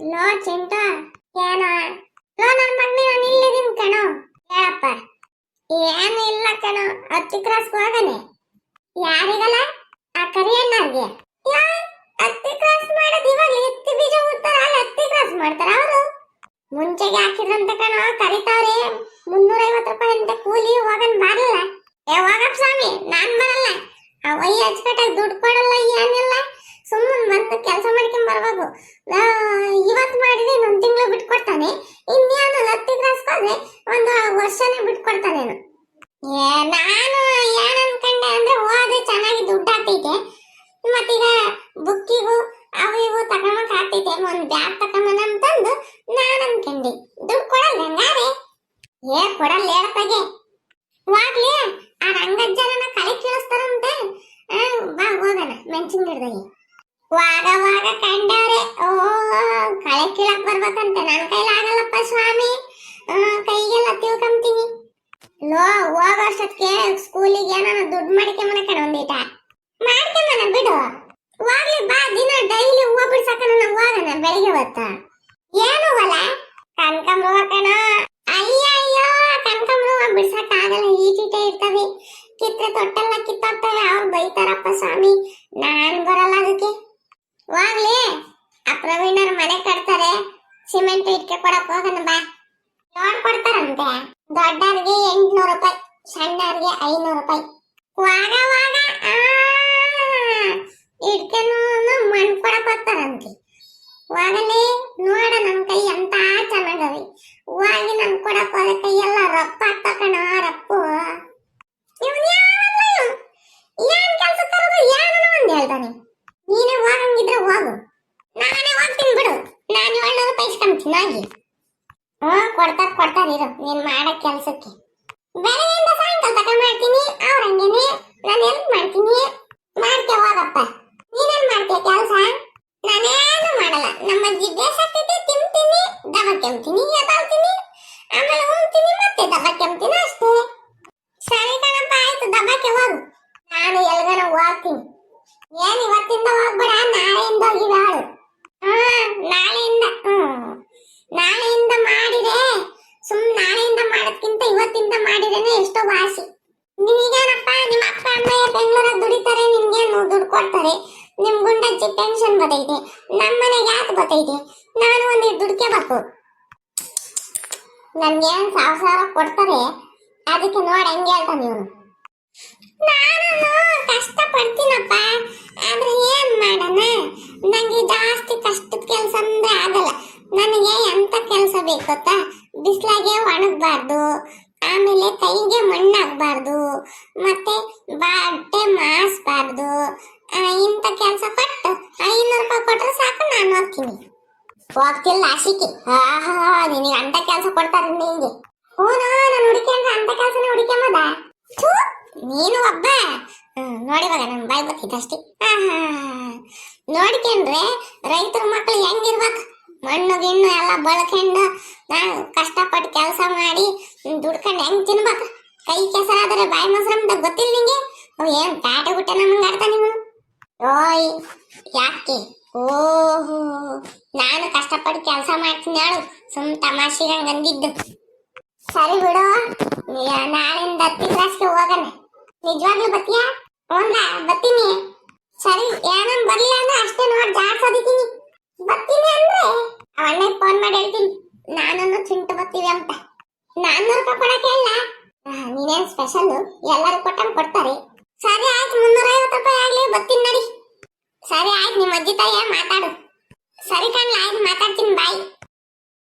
Low ಚಿಂಟ, ಏನೋ? Low ನನ್ನ ಮಗ್ನಿ, ನಾನು ಇಲ್ಲಿದ್ದೀನಿ ಕಣೋ. ಹೇಳಪ್ಪ ಏನು ಇಲ್ಲ ಕಣೋ, ಹತ್ತಿ ಕ್ರಾಸ್ ಹೋಗನೆ ಯಾರಿಗಲ್ಲ? ಆ ಕರಿಯಣ್ಣಗೆ ಹತ್ತಿ ಕ್ರಾಸ್ ಮಾಡೋದು ಇವಾಗ ಎತ್ತಿ ಬೀಜ ಉತ್ತರ ಅಲ್ಲಿ ಹತ್ತಿ ಕ್ರಾಸ್ ಮಾಡ್ತಾರ ಅವರು. ಮುಂಚೆಗೆ ಹಾಕಿದ್ರಂತ ಕಣೋ, ಕರಿತಾವ್ರೆ, ಮುನ್ನೂರೈವತ್ತು ರೂಪಾಯಿ ಅಂತ ಕೂಲಿ, ಹೋಗನ್ ಬರಲ್ಲ ಏ ಹೋಗಪ್ಪ ಸ್ವಾಮಿ, ನಾನ್ ಬರಲ್ಲ. ಆ ಒಯ್ಯ ಹಚ್ಕಟ್ಟಾಗ ದುಡ್ಡು ಕೊಡಲ್ಲ, ಏನಿಲ್ಲ. ಸುಮ್ಮನೆ ಬಂದು ಕೆಲಸ ಮಾಡ್ಕೊಂಡ್ ಬರ್ಬೇಕು ಇವತ್ತು ಮಾಡಿದ್ರೆ ಇನ್ನೊಂದು ತಿಂಗಳು ಬಿಟ್ಕೊಡ್ತಾನೆ. ಇನ್ನೇನು ಹತ್ತಿ ಕ್ರಾಸ್ ಹೋದ್ರೆ ಒಂದು ವರ್ಷನೇ ಬಿಟ್ಕೊಡ್ತಾನೆ ನಾನು ಏನ್ ಅನ್ಕೊಂಡೆ ಅಂದ್ರೆ ಹೋದ್ರೆ ಚೆನ್ನಾಗಿ ದುಡ್ಡು ಆಗ್ತೈತೆ ಮತ್ತೀಗ ಬುಕ್ಕಿಗೂ ಅವು ಇವು ತಗೊಂಬಕ್ ಆಗ್ತೈತೆ. ಒಂದ್ ಬ್ಯಾಗ್ ತಗೊಂಬನ ಅಂತಂದು ನಾನು ಅನ್ಕೊಂಡೆ. ದುಡ್ಡು ಕೊಡಲ್ಲ ಹಂಗಾರೆ. ಏ, ಕೊಡಲ್ಲ ಹೇಳ್ತಾಗೆ. ಹೋಗ್ಲಿ, ಆ ರಂಗಜ್ಜನ ಕಲೆ ಕೀಳಿಸ್ತಾರಂತೆ. ಬಾ ಹೋಗೋಣ, ಮೆಣಸಿನ ಗಿಡದಾಗೆ ವಾಗ ವಾಗ ಕಂಡವ್ರೆ. ಓ, ಕಳೆ ಕೀಳಕ್ ಬರ್ಬೇಕಂತ ನನ್ನ ಕೈಲಿ ಆಗಲ್ಲಪ್ಪ ಸ್ವಾಮಿ. ಕೈಗೆಲ್ಲ ತಿಳ್ಕೊಂತೀನಿ ಲೋ ಹೋಗೋಷ್ಟೊತ್ತಿಗೆ ಸ್ಕೂಲಿಗೆ ನಾನು ದುಡ್ಡು ಮನೆ ಕಣ ಒಂದೀಟ ಮನೆ ಬಿಡು. ಹೋಗ್ಲಿ, ಬಾ, ದಿನ ಡೈಲಿ ಹೂವ ಬಿಡ್ಸಕನ ನಾವು ಹೋಗೋಣ ಬೆಳಿಗ್ಗೆ ಹೊತ್ತ. ಏನು ಹೊಲ ಕನಕಾಂಬ್ರ ಕಣ. ಅಯ್ಯ, ಅಯ್ಯೋ, ಕನಕಾಂಬ್ರ ಬಿಡ್ಸಕ್ ಆಗಲ್ಲ, ಈಟಿಟೆ ಇರ್ತವೆ ಕಿತ್ರೆ ತೊಟ್ಟೆಲ್ಲ ಕಿತ್ತೋಗ್ತವೆ, ಅವ್ರು ಬೈತಾರಪ್ಪ ಸ್ವಾಮಿ. ನಾನು ಬರಲ್ಲ ಅದಕ್ಕೆ. ಹೋಗ್ಲಿ. ಆ ಪ್ರವೀಣರ್ ಮನೆ ಕಟ್ತಾರೆ. ಸಿಮೆಂಟ್ ಇಟ್ಕೆ ಕೊಡಕ್ ಹೋಗೋಣ ಬಾ. ಲೋನ್ ಕೊಡ್ತಾರಂತೆ. ದೊಡ್ಡವ್ರಿಗೆ ಎಂಟ್ನೂರು ರೂಪಾಯಿ, ಸಣ್ಣವ್ರಿಗೆ ಐನೂರು ರೂಪಾಯಿ. ವಾಗ ವಾಗ ಇಟ್ಕೆನೂ ಮಣ್ಣು ಕೊಡಕ್ ಹೋಗ್ತಾರಂತೆ. ಹೋಗಲಿ, ನೋಡ ನನ್ ಕೈ ಎಂತ ಚೆನ್ನಾಗವಿ ಹೋಗಿ ನನ್ ಕೊಡಕ್ ಹೋದ ಕೈ ಎಲ್ಲ ರಪ್ಪ ಆಗ್ತಕಣ ರಪ್ಪು ಇವ್ನ್ ಯಾವನ್ಲ ಇವ್ನ್? ಏನ್ ಕೆಲ್ಸ ತರೋದು ಏನೋ ಒಂದ್ ಹೇಳ್ತಾನೆ ನೀನೇ ಹೋಗಂಗಿದ್ರೆ ಹೋಗು ನಾನೇ ಹೋಗ್ತೀನಿ ಬಿಡು ರೂಪಾಯಿ ಇಸ್ಕೊಂತೀನಿ ಹ್ಞೂ, ಕೊಡ್ತಾರ ಕೊಡ್ತಾರ ಇರು, ನೀನ್ ಮಾಡೋ ಕೆಲ್ಸಕ್ಕೆ. ಬೆಳಗ್ಗೆಯಿಂದ ಸಾಯಂಕಾಲ ತಕ ಮಾಡ್ತೀನಿ, ಅವ್ರ ಹಂಗೇನೆ, ನಾನು ಹೆಲ್ಪ್ ಮಾಡ್ತೀನಿ. ಮಾಡ್ಕೆ ಹೋಗಪ್ಪ. ನೀನೇನ್ ಮಾಡ್ತೀಯ ಕೆಲಸ? ನಾನೇನು ಮಾಡಲ್ಲ. ನಮ್ಮ ಅಜ್ಜಿ ಬೇಸತ್ತಿದ್ದೆ ತಿಂತೀನಿ ದಬ ಕೆಮ್ತೀನಿ ಎದಾಳ್ತೀನಿ ಆಮೇಲೆ ಉಣ್ತೀನಿ ಮತ್ತೆ ದಬ ಕೆಮ್ತೀನಿ ಅಷ್ಟೇ. ಸರಿ ಕಣಪ್ಪ, ಆಯ್ತು ದಬಕ್ಕೆ ಹೋಗು. ನಾನು ಎಲ್ಗನ ಹೋಗ್ತೀನಿ. ಏನ್ ಇವತ್ತಿಂದ ಹೋಗ್ಬೇಡ, ನಾಳೆಯಿಂದ ಅವಳು ಹಾ ಹ್ಮ್ ನಾಳೆಯಿಂದ ಮಾಡಿದೆ. ಸುಮ್ ನಾಳೆಯಿಂದ ಮಾಡೋದ್ಕಿಂತ ಇವತ್ತಿಂದ ಮಾಡಿದ್ರೆ ಎಷ್ಟೋ ವಾಸಿ. ನಿಮಗೇನಪ್ಪ ನಿಮ್ಮ ಅಪ್ಪ ಅಮ್ಮಯ್ಯ ಬೆಂಗಳೂರಲ್ಲಿ ದುಡಿತಾರೆ ನಿಮ್ಗೆ ದುಡ್ಡು ಕೊಡ್ತಾರೆ? ನಿಮ್ ಗುಂಡಜ್ಜಿ ಟೆನ್ಷನ್ ಬದೈತೆ ನಮ್ಮ ಮನೆಗೆ ಯಾಕೆ ಬದೈತೆ ನಾನು ಒಂದಿಟ್ಟು ದುಡ್ಕೋಬೇಕು ನನ್ಗೇನ್ ಸಾವಿರ ಸಾವಿರ ಕೊಡ್ತಾರೆ? ಅದಕ್ಕೆ ನೋಡಿ ಹೆಂಗೆ ಹೇಳ್ತಾನೆ ಇವನು. ನಾನು ಕಷ್ಟ ಪಡ್ತೀನಪ್ಪ ಆದ್ರೆ ಏನ್ ಮಾಡೋಣ ನಂಗೆ ಜಾಸ್ತಿ ಕಷ್ಟದ ಕೆಲಸ ಅಂದ್ರೆ ಆಗಲ್ಲ ನನಗೆ ಎಂತ ಕೆಲಸ ಬೇಕು ಗೊತ್ತಾ? ಬಿಸಿಲಾಗೆ ಒಣಗಬಾರ್ದು. ಆಮೇಲೆ ಕೈಗೆ ಮಣ್ಣಾಗಬಾರ್ದು. ಮತ್ತೆ ಬಟ್ಟೆ ಮಾಸ್ಬಾರ್ದು. ಇಂಥ ಕೆಲಸ ಕೊಟ್ಟು ಐನೂರು ರೂಪಾಯಿ ಕೊಟ್ಟರೆ ಸಾಕು, ನಾನು ಹೋಗ್ತೀನಿ. ಹೋಗ್ತಿಲ್ಲ ಆಶಿಕೆ. ಆಹಾ ನಿನಗೆ ಅಂತ ಕೆಲಸ ಕೊಡ್ತಾರೆ ನಿಂಗೆ? ಹ್ಞೂ ನಾನು ಹುಡುಕ್ಯಂದ್ರೆ ಅಂತ ಕೆಲಸನ ಹುಡುಕ್ಯಂಬದ ನೀನು ಒಬ್ಬ. ನೋಡಿ ಇವಾಗ ನನ್ನ ಬಾಯಿ ಬರ್ತಿದ್ದೆ ಅಷ್ಟೇ ಆಹಾ. ನೋಡ್ಕೊಂಡ್ರೆ ರೈತರ ಮಕ್ಕಳು ಹೆಂಗಿರ್ಬೇಕು ಮಣ್ಣು ಗಿಣ್ಣು ಎಲ್ಲ ಬಳಕೊಂಡು ನಾನು ಕಷ್ಟಪಟ್ಟು ಕೆಲಸ ಮಾಡಿ ದುಡ್ಕೊಂಡು ಹೆಂಗ್ ತಿನ್ಬೇಕು? ಕೈ ಕೆಸರಾದ್ರೆ ಬಾಯಿ ಮೊಸರಂತ ಗೊತ್ತಿಲ್ಲ ನಿಂಗೆ? ಅವ್ ಏನ್ ಗುಟ್ಟ ನಮ್ಮಂಗ ಆಡ್ತಾನೆ ನೀವು? ಓಯ್, ಯಾಕೆ? ಓಹೋ, ನಾನು ಕಷ್ಟಪಟ್ಟು ಕೆಲಸ ಮಾಡ್ತೀನಿ ಹೇಳು. ಸುಮ್ ತಮಾಷೆಗೆ ಅಂದಿದ್ದು. ಸರಿ ಬಿಡು. ನಾಳಿಂದ ಹತ್ತಿ ಕ್ಲಾಸ್ಗೆ ಹೋಗಣ ನಿಜವಾಗ್ಲೂ ಬತ್ತೀಯಾ? ಹ್ಞೂ ಬತ್ತೀನಿ. ಸರಿ ಏನನ್ ಬರ್ಲಿಲ್ಲ ಅಂದ್ರೆ ಅಷ್ಟೇ ನೋಡಿ ಜಾಡ್ಸೋದಿದ್ದೀನಿ ಬರ್ತೀನಿ ಅಂದ್ರೆ ಅವಣ್ಣ ಫೋನ್ ಮಾಡಿ ಹೇಳ್ತೀನಿ. ನಾನು ಚಿಂಟು ಬರ್ತೀವಿ ಅಂತ. ನಾನ್ನೂರು ರೂಪಾಯಿ ಕೊಡಕ್ಕೆ ಇಲ್ಲ. ನೀನೇನ್ ಸ್ಪೆಷಲ್ ಎಲ್ಲರೂ ಕೊಟ್ಟಂಗ್ ಕೊಡ್ತಾರೆ. ಸರಿ ಆಯ್ತು ಮುನ್ನೂರ ಐವತ್ತು ರೂಪಾಯಿ ಆಗ್ಲಿ, ಬರ್ತೀನಿ ನಡಿ. ಸರಿ ಆಯ್ತು ನಿಮ್ಮ ಅಜ್ಜಿ ತಾಯಿಯ ಮಾತಾಡು. ಸರಿ ಕಣ್ಲ, ಆಯ್ತು, ಮಾತಾಡ್ತೀನಿ ಬಾಯ್